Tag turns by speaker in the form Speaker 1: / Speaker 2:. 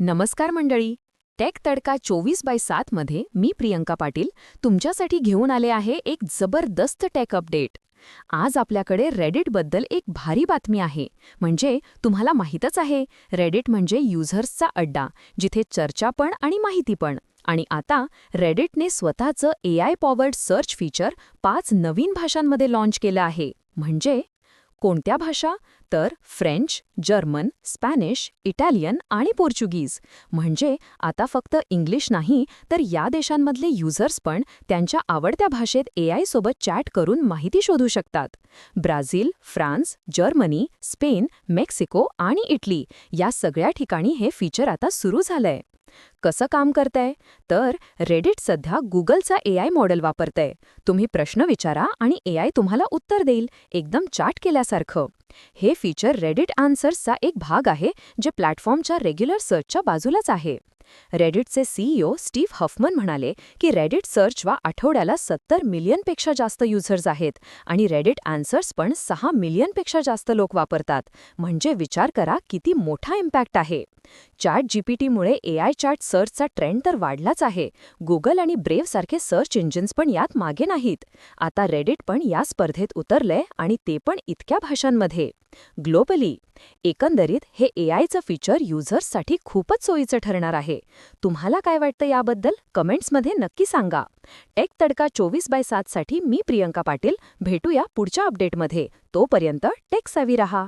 Speaker 1: नमस्कार मंडळी. टेक तडका चोवीस बाय सात मध्ये मी प्रियंका पाटील तुमच्यासाठी घेऊन आले आहे एक जबरदस्त टेक अपडेट. आज आपल्याकडे रेडिटबद्दल एक भारी बातमी आहे. म्हणजे तुम्हाला माहीतच आहे रेडिट म्हणजे युझर्सचा अड्डा जिथे चर्चा पण आणि माहिती पण. आणि आता रेडिटने स्वतःचं A I powered search feature पाच नवीन भाषांमध्ये लाँच केलं आहे. म्हणजे कोणत्या भाषा? तर फ्रेंच जर्मन स्पॅनिश इटालियन आणि पोर्चुगीज. म्हणजे आता फक्त इंग्लिश नाही तर या देशांमधले युजर्स पण त्यांच्या आवडत्या भाषेत एआय सोबत चॅट करून माहिती शोधू शकतात. Brazil France Germany Spain Mexico आणि इटली. या सगळ्या ठिकाणी हे फीचर आता सुरू झालंय. कसं काम करतंय? तर रेडिट सध्या गुगलचा ए आय मॉडेल वापरतंय. तुम्ही प्रश्न विचारा आणि ए आय तुम्हाला उत्तर देईल. एकदम चाट केल्यासारखं. हे फीचर रेडिट आन्सर्सचा एक भाग आहे जे प्लॅटफॉर्मच्या रेग्युलर सर्चच्या बाजूलाच आहे. रेडिटचे सीईओ स्टीव्ह हफमन म्हणाले की रेडिट सर्चवा आठवड्याला सत्तर मिलियनपेक्षा जास्त युझर्स आहेत आणि रेडिट आन्सर्स पण सहा मिलियनपेक्षा जास्त लोक वापरतात. म्हणजे विचार करा किती मोठा इम्पॅक्ट आहे. चॅट जीपीटीमुळे ए आय चॅट सर्चचा ट्रेंड तर वाढलाच आहे. गुगल आणि ब्रेव्हसारखे सर्च इंजिन्स पण यात मागे नाहीत. आता रेडिट पण या स्पर्धेत उतरलंय आणि ते पण इतक्या भाषांमध्ये. ग्लोबली एकंदरीत हे ए आयचं फीचर युजर्ससाठी खूपच सोयीचं ठरणार आहे. तुम्हाला काय वाटतं याबद्दल कमेंट्समध्ये नक्की सांगा. टेक तडका चोवीस बाय सातसाठी मी प्रियंका पाटील. भेटूया पुढच्या अपडेटमध्ये तोपर्यंत टेक सावी रहा.